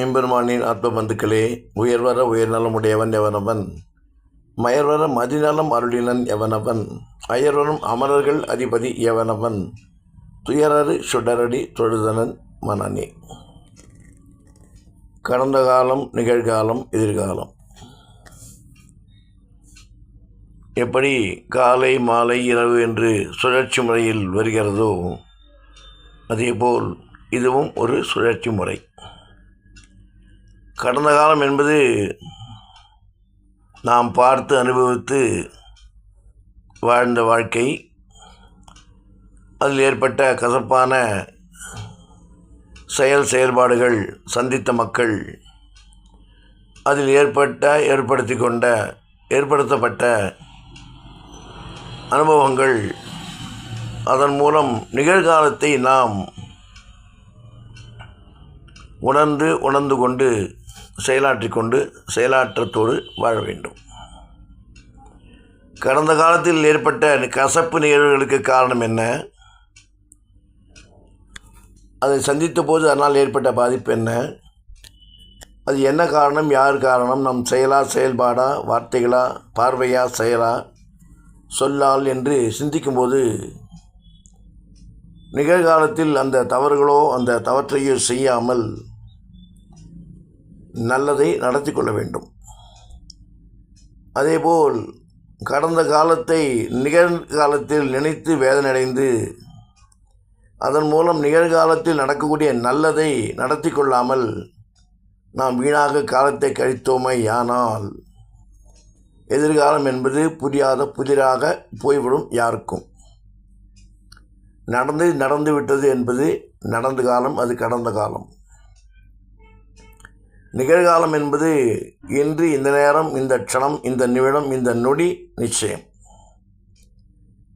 எம்பெருமானின் ஆத்ம பந்துக்களே உயர்வர உயர்நலமுடையவன் எவனவன்? மயர்வர மதிநலம் அருளினன் எவனவன்? அயர்வரும் அமரர்கள் அதிபதி எவனவன்? துயரறு சுடரடி தொழுதனன் மனநே. கடந்த காலம் நிகழ்காலம் எதிர்காலம். எப்படி காலை மாலை இரவு என்று சுழற்சி முறையில் வருகிறதோ அதேபோல் இதுவும் ஒரு சுழற்சி முறை. கடந்த காலம் என்பது நாம் பார்த்து அனுபவித்து வாழ்ந்த வாழ்க்கை. அதில் ஏற்பட்ட கசப்பான செயல் செயல்பாடுகள் சந்தித்த மக்கள் அதில் ஏற்பட்ட ஏற்படுத்தி கொண்ட ஏற்படுத்தப்பட்ட அனுபவங்கள் அதன் மூலம் நிகழ்காலத்தை நாம் உணர்ந்து உணர்ந்து கொண்டு செயலாற்றி கொண்டு செயலாற்றத்தோடு வாழ வேண்டும். கடந்த காலத்தில் ஏற்பட்ட கசப்பு நிகழ்வுகளுக்கு காரணம் என்ன? அதை சந்தித்த போது அதனால் ஏற்பட்ட பாதிப்பு என்ன? அது என்ன காரணம்? யார் காரணம்? நம் செயலா செயல்பாடா வார்த்தைகளா பார்வையா செயலா? சொல்லால் என்று சிந்திக்கும்போது நிகழ்காலத்தில் அந்த தவறுகளோ அந்த தவற்றையோ செய்யாமல் நல்லதை நடத்தி கொள்ள வேண்டும். அதேபோல் கடந்த காலத்தை நிகழ்காலத்தில் நினைத்து வேதனடைந்து அதன் மூலம் நிகழ்காலத்தில் நடக்கக்கூடிய நல்லதை நடத்தி கொள்ளாமல் நாம் வீணாக காலத்தை கழித்தோமே ஆனால் எதிர்காலம் என்பது புரியாத புதிராக போய்விடும் யாருக்கும். நடந்து நடந்து விட்டது என்பது நடந்த காலம் அது கடந்த காலம். நிகழ்காலம் என்பது இன்று இந்த நேரம் இந்த க்ஷணம் இந்த நிமிடம் இந்த நொடி நிச்சயம்.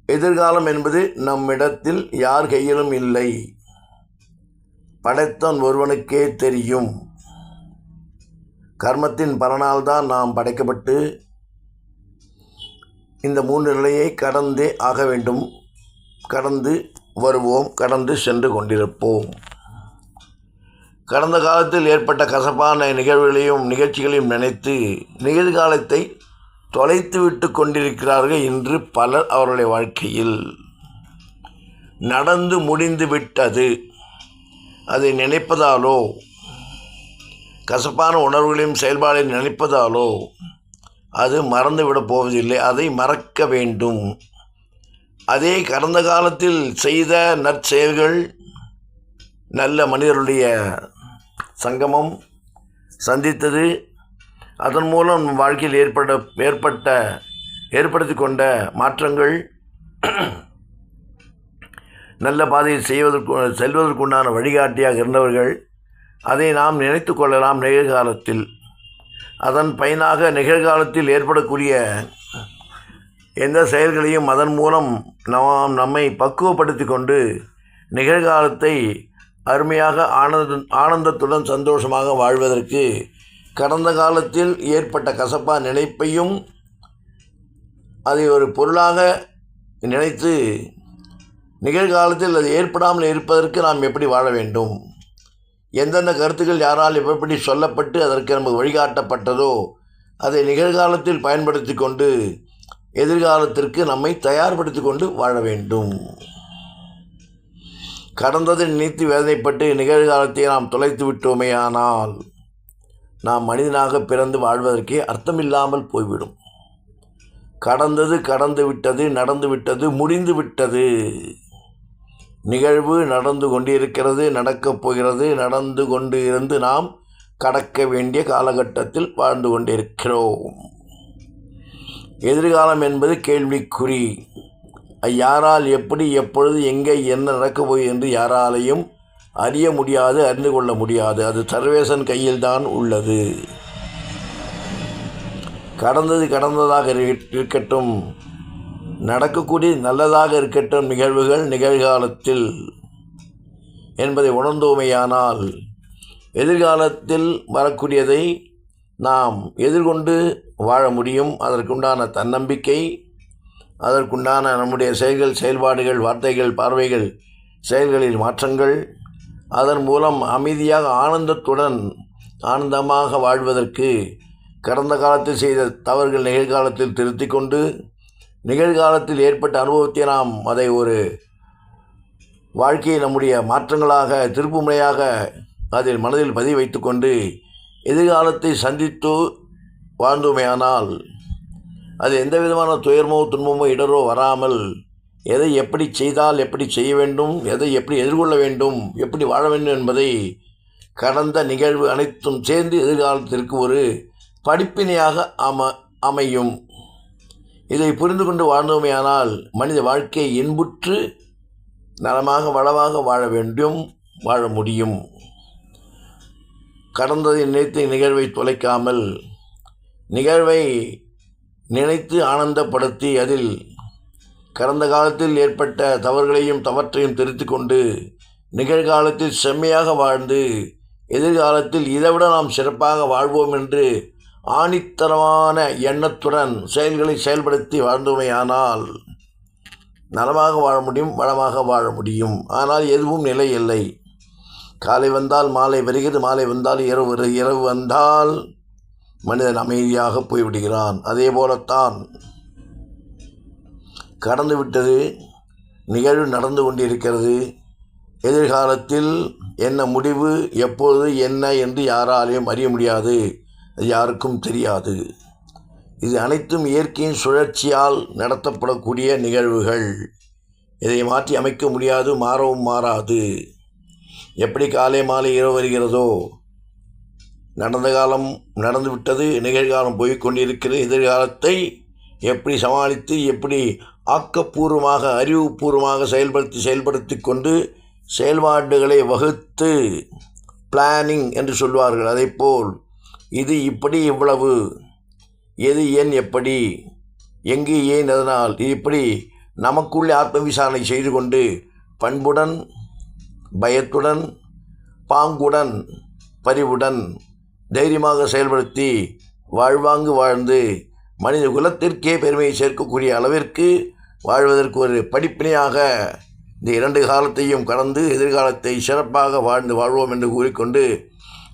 எதிர்காலம் என்பது நம்மிடத்தில் யார் கையிலும் இல்லை. படைத்தான் ஒருவனுக்கே தெரியும். கர்மத்தின் பலனால்தான் நாம் படைக்கப்பட்டு இந்த மூன்று நிலையை கடந்தே ஆக வேண்டும். கடந்து வருவோம் கடந்து சென்று கொண்டிருப்போம். கடந்த காலத்தில் ஏற்பட்ட கசப்பான நிகழ்வுகளையும் நிகழ்ச்சிகளையும் நினைத்து நிகழ்காலத்தை தொலைத்து விட்டு கொண்டிருக்கிறார்கள் இன்று பலர் அவருடைய வாழ்க்கையில். நடந்து முடிந்து விட்டது. அதை நினைப்பதாலோ கசப்பான உணர்வுகளையும் செயல்பாடையும் நினைப்பதாலோ அது மறந்துவிடப் போவதில்லை. அதை மறக்க வேண்டும். அதே கடந்த காலத்தில் செய்த நற்செயல்கள் நல்ல மனிதருடைய சங்கமம் சந்தித்தது. அதன் மூலம் வாழ்க்கையில் ஏற்பட ஏற்பட்ட ஏற்படுத்தி கொண்ட மாற்றங்கள் நல்ல பாதையில் செய்வதற்கு செல்வதற்குண்டான வழிகாட்டியாக இருந்தவர்கள் அதை நாம் நினைத்து கொள்ளலாம் நிகழ்காலத்தில். அதன் பயனாக நிகழ்காலத்தில் ஏற்படக்கூடிய எந்த செயல்களையும் அதன் மூலம் நாம் நம்மை பக்குவப்படுத்தி கொண்டு நிகழ்காலத்தை அருமையாக ஆனந்த ஆனந்தத்துடன் சந்தோஷமாக வாழ்வதற்கு கடந்த காலத்தில் ஏற்பட்ட கசப்பா நினைப்பையும் அதை ஒரு பொருளாக நினைத்து நிகழ்காலத்தில் அது ஏற்படாமல் இருப்பதற்கு நாம் எப்படி வாழ வேண்டும்? எந்தெந்த கருத்துக்கள் யாரால் எப்படி சொல்லப்பட்டு அதற்கு நமக்கு வழிகாட்டப்பட்டதோ அதை நிகழ்காலத்தில் பயன்படுத்தி கொண்டு எதிர்காலத்திற்கு நம்மை தயார்படுத்தி கொண்டு வாழ வேண்டும். கடந்ததை நினைத்து வேதனைப்பட்டு நிகழ்காலத்தை நாம் தொலைத்து விட்டோமேயானால் நாம் மனிதனாக பிறந்து வாழ்வதற்கே அர்த்தமில்லாமல் போய்விடும். கடந்தது கடந்து விட்டது நடந்து விட்டது முடிந்து விட்டது. நிகழ்வு நடந்து கொண்டிருக்கிறது நடக்கப் போகிறது நடந்து கொண்டு இருந்து நாம் கடக்க வேண்டிய காலகட்டத்தில் வாழ்ந்து கொண்டிருக்கிறோம். எதிர்காலம் என்பது கேள்விக்குறி. யாரால் எப்படி எப்பொழுது எங்கே என்ன நடக்கப் போய் என்று யாராலையும் அறிய முடியாது அறிந்து கொள்ள முடியாது. அது சர்வேசன் கையில்தான் உள்ளது. கடந்தது கடந்ததாக இருக்கட்டும். நடக்கக்கூடிய நல்லதாக இருக்கட்டும். நிகழ்வுகள் நிகழ்காலத்தில் என்பதை உணர்ந்தோமையானால் எதிர்காலத்தில் வரக்கூடியதை நாம் எதிர்கொண்டு வாழ முடியும். அதற்குண்டான தன்னம்பிக்கை அதற்குண்டான நம்முடைய செயல்கள் செயல்பாடுகள் வார்த்தைகள் பார்வைகள் செயல்களில் மாற்றங்கள் அதன் மூலம் அமைதியாக ஆனந்தத்துடன் ஆனந்தமாக வாழ்வதற்கு கடந்த காலத்தில் செய்த தவறுகள் நிகழ்காலத்தில் திருத்தி கொண்டு நிகழ்காலத்தில் ஏற்பட்ட அனுபவத்தை நாம் அதை ஒரு வாழ்க்கையை நம்முடைய மாற்றங்களாக திருப்புமுறையாக அதில் மனதில் பதிவு வைத்துக்கொண்டு எதிர்காலத்தை சந்தித்து வாழ்ந்தோமேயானால் அது எந்த விதமான துயர்மோ துன்பமோ இடரோ வராமல் எதை எப்படி செய்தால் எப்படி செய்ய வேண்டும் எதை எப்படி எதிர்கொள்ள வேண்டும் எப்படி வாழ வேண்டும் என்பதை கடந்த நிகழ்வு அனைத்தும் சேர்ந்து எதிர்காலத்திற்கு ஒரு படிப்பினையாக அம அமையும். இதை புரிந்து கொண்டு வாழ்ந்தோமையானால் மனித வாழ்க்கையை இன்புற்று நலமாக வளமாக வாழ வேண்டும் வாழ முடியும். கடந்ததை நினைத்து நிகழ்வை தொலைக்காமல் நிகழ்வை நினைத்து ஆனந்தப்படுத்தி அதில் கடந்த காலத்தில் ஏற்பட்ட தவறுகளையும் தவற்றையும் திருத்தி கொண்டு நிகழ்காலத்தில் செம்மையாக வாழ்ந்து எதிர்காலத்தில் இதைவிட நாம் சிறப்பாக வாழ்வோம் என்று ஆணித்தரமான எண்ணத்துடன் செயல்களை செயல்படுத்தி வாழ்ந்தோமையானால் நலமாக வாழ முடியும் வளமாக வாழ முடியும். ஆனால் எதுவும் நிலை இல்லை. காலை வந்தால் மாலை வருகிறது மாலை வந்தால் இரவு இரவு வந்தால் மனிதன் அமைதியாக போய்விடுகிறான். அதே போலத்தான் கடந்து விட்டது நிகழ்வு நடந்து கொண்டிருக்கிறது. எதிர்காலத்தில் என்ன முடிவு எப்பொழுது என்ன என்று யாராலையும் அறிய முடியாது. அது யாருக்கும் தெரியாது. இது அனைத்தும் இயற்கையின் சுழற்சியால் நடத்தப்படக்கூடிய நிகழ்வுகள். இதை மாற்றி அமைக்க முடியாது மாறவும் மாறாது. எப்படி காலை மாலை இரவு வருகிறதோ நடந்த காலம் நடந்துவிட்டது நிகழ்காலம் போய்கொண்டிருக்கிறது எதிர்காலத்தை எப்படி சமாளித்து எப்படி ஆக்கப்பூர்வமாக அறிவுபூர்வமாக செயல்படுத்தி செயல்படுத்தி கொண்டு செயல்பாடுகளை வகுத்து பிளானிங் என்று சொல்வார்கள். அதைப்போல் இது இப்படி இவ்வளவு எது ஏன் எப்படி எங்கு ஏன் அதனால் இது இப்படி நமக்குள்ளே ஆத்ம விசாரணை செய்து கொண்டு பண்புடன் பயத்துடன் பாங்குடன் பரிவுடன் தைரியமாக செயல்படுத்தி வாழ்வாங்கு வாழ்ந்து மனித குலத்திற்கே பெருமையை சேர்க்கக்கூடிய அளவிற்கு வாழ்வதற்கு ஒரு படிப்பினையாக இந்த இரண்டு காலத்தையும் கடந்து எதிர்காலத்தை சிறப்பாக வாழ்ந்து வாழ்வோம் என்று கூறிக்கொண்டு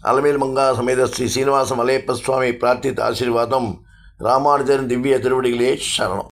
அலமேல் மங்கா சமேத ஸ்ரீ சீனிவாச மலையப்ப சுவாமி பிரார்த்தித்த ஆசீர்வாதம் ராமானுஜரின் திவ்ய திருவடிகளே சரணம்.